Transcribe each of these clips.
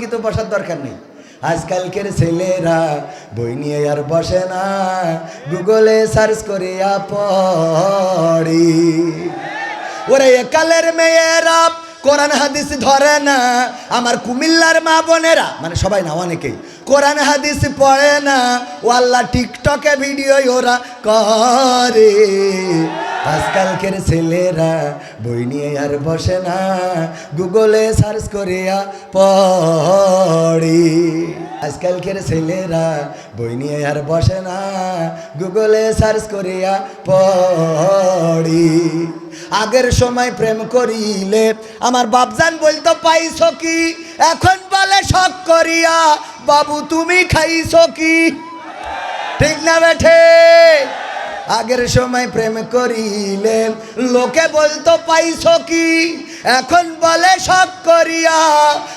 কিন্তু বসার দরকার নেই? আজকালকের ছেলেরা বই নিয়ে আর বসে না। গুগলে সার্চ করিয়া পড়ি। ওরে একালের মেয়েরা, কোরআন, হাদিস ধরে না। আমার কুমিল্লার মা বোনেরা মানে সবাই না, অনেকেই। কোরআন, হাদিস পড়ে না। ও আল্লাহ, টিকটকে ভিডিও ওরা করে। আজকালকের ছেলেরা বই নিয়ে আর বসে না। গুগলে সার্চ করিয়া পড়ি। আজকালকের ছেলেরা বই নিয়ে আর বসে না। গুগলে সার্চ করিয়া পড়ি। আগের সময় প্রেম করিলে আমার বাপজান বলতো, পাইছ কি? এখন বলে, শখ করিয়া। বাবু, তুমি খাইছ কি? ঠিক না বেঠে? আগের সময় প্রেম করিলে লোকে বলতো, পাইছ কি? এখন বলে সব করিয়া।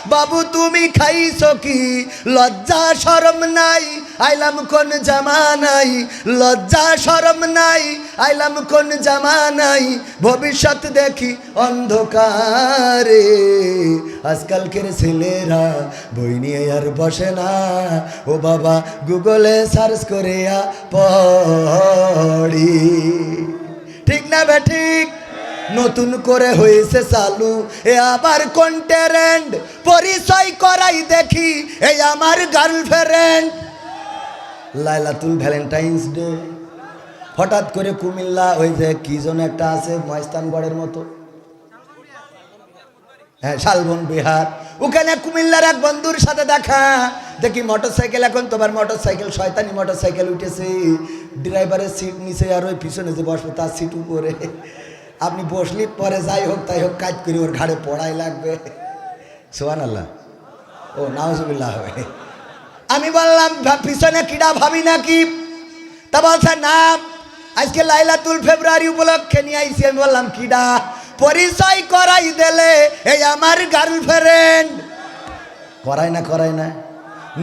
বাবু, তুমি খাইছ কি? লজ্জা, শরম নাই। আইলাম কোন জামা নাই। লজ্জা, শরম নাই। আইলাম কোন জামা নাই। ভবিষ্যৎ দেখি অন্ধকারে। আজকালকের ছেলেরা বই নিয়ে আর বসে না। ও বাবা, গুগলে সার্চ করিয়া পড়ি। ঠিক না বে ঠিক? নতুন করে হয়েছে চালু। এ আবার কোন ট্যারেন্ট পরিচয় করাই দেখি। এই আমার গার্লফ্রেন্ড লাইলাতুল ভ্যালেন্টাইন্স ডে। হঠাৎ করে কুমিল্লা ওই যে কি জন একটা আছে ময়স্তানগড়ের মতো। হ্যাঁ শালবন বিহার। ওখানে কুমিল্লার এক বন্ধুর সাথে দেখা। দেখি মোটর সাইকেল এখন তোমার মোটর সাইকেল শয়তানি মোটর সাইকেল উঠেছে। ড্রাইভারের সিট নিচে আর ওই পিছনে যে বসবে, তার সিট উপরে। আপনি বসলি পরে যাই হোক, তাই হোক, কাজ করি ওর ঘাড়ে পড়াই লাগবে। সোহান আল্লাহ ও, নাউজুবিল্লাহ। হবে আমি বললাম পিছনে কিডা ভাবি নাকি? তা বলছে, না। আজকে লাইলাতুল ফেব্রুয়ারি উপলক্ষে নিয়ে আইসি আমি বললাম, কিডা? পরিচয় করাই দিলে এই আমার গার্লফ্রেন্ড করাই না করাই না।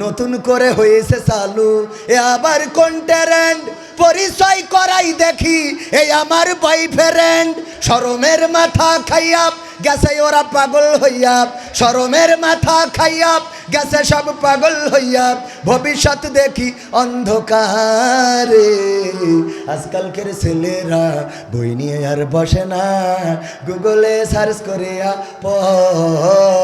নতুন করে হয়েছে চালু। এ আবার কোন ট্যারেন্ট পরিচয় করাই দেখি এই আমার বয়ফ্রেন্ড শরমের মাথা খাইয়া গেছে, ওরা পাগল হইয়া। শরমের মাথা খাইয়া গেছে, সব পাগল হইয়া। ভবিষ্যৎ দেখি অন্ধকারে। আজকালকের ছেলেরা বই নিয়ে আর বসে না। গুগলে সার্চ করে পড়ি।